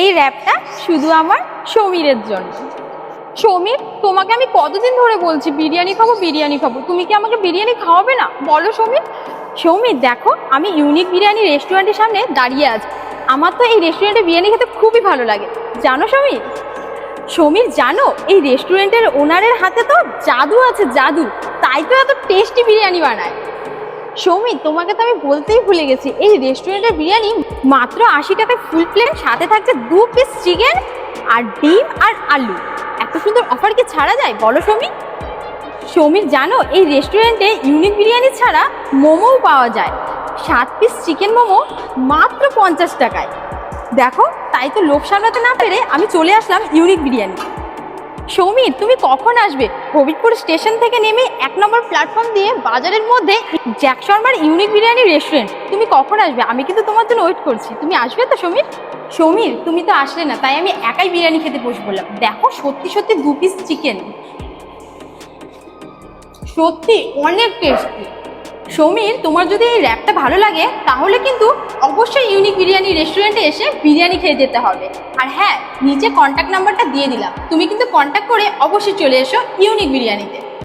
এই র্যাপটা শুধু আমার সমীরের জন্য। সমীর, তোমাকে আমি কতদিন ধরে বলছি, বিরিয়ানি খাব বিরিয়ানি খাব। তুমি কি আমাকে বিরিয়ানি খাওয়াবে না? বলো সমীর। সমীর, দেখো, আমি ইউনিক বিরিয়ানি রেস্টুরেন্টের সামনে দাঁড়িয়ে আছি। আমার তো এই রেস্টুরেন্টে বিরিয়ানি খেতে খুবই ভালো লাগে। জানো সমীর? সমীর, জানো, এই রেস্টুরেন্টের ওনারের হাতে তো জাদু আছে, জাদু। তাই তো এত টেস্টি বিরিয়ানি বানায়। সৌমিত তোমাকে তো আমি বলতেই ভুলে গেছি। এই রেস্টুরেন্টের বিরিয়ানি মাত্র আশি টাকায় ফুল প্লেট সাথে থাকছে দু পিস চিকেন আর ডিম আর আলু। এত সুন্দর অফার কি ছাড়া যায়? বলো সৌমিক সৌমিক জানো, এই রেস্টুরেন্টে ইউনিক বিরিয়ানি ছাড়া মোমোও পাওয়া যায়। সাত পিস চিকেন মোমো মাত্র পঞ্চাশ টাকায়। দেখো, তাই তো লোভ সামলাতে না পেরে আমি চলে আসলাম ইউনিক বিরিয়ানি। সৌমির, তুমি কখন আসবে? হবিবপুর স্টেশন থেকে নেমে এক নম্বর প্ল্যাটফর্ম দিয়ে বাজারের মধ্যে জ্যাক শর্মার ইউনিক বিরিয়ানি রেস্টুরেন্ট তুমি কখন আসবে? আমি কিন্তু তোমার জন্য ওয়েট করছি। তুমি আসবে তো, সমীর? সমীর, তুমি তো আসলে না, তাই আমি একাই বিরিয়ানি খেতে বসে বললাম দেখো, সত্যি সত্যি দু পিস চিকেন সত্যি, অনেক টেস্টি সমীর, তোমার যদি এই র্যাপটা ভালো লাগে, তাহলে কিন্তু অবশ্যই ইউনিক বিরিয়ানি রেস্টুরেন্টে এসে বিরিয়ানি খেয়ে যেতে হবে। আর হ্যাঁ নিচে কন্ট্যাক্ট নাম্বারটা দিয়ে দিলাম। তুমি কিন্তু কন্ট্যাক্ট করে অবশ্যই চলে এসো ইউনিক বিরিয়ানিতে।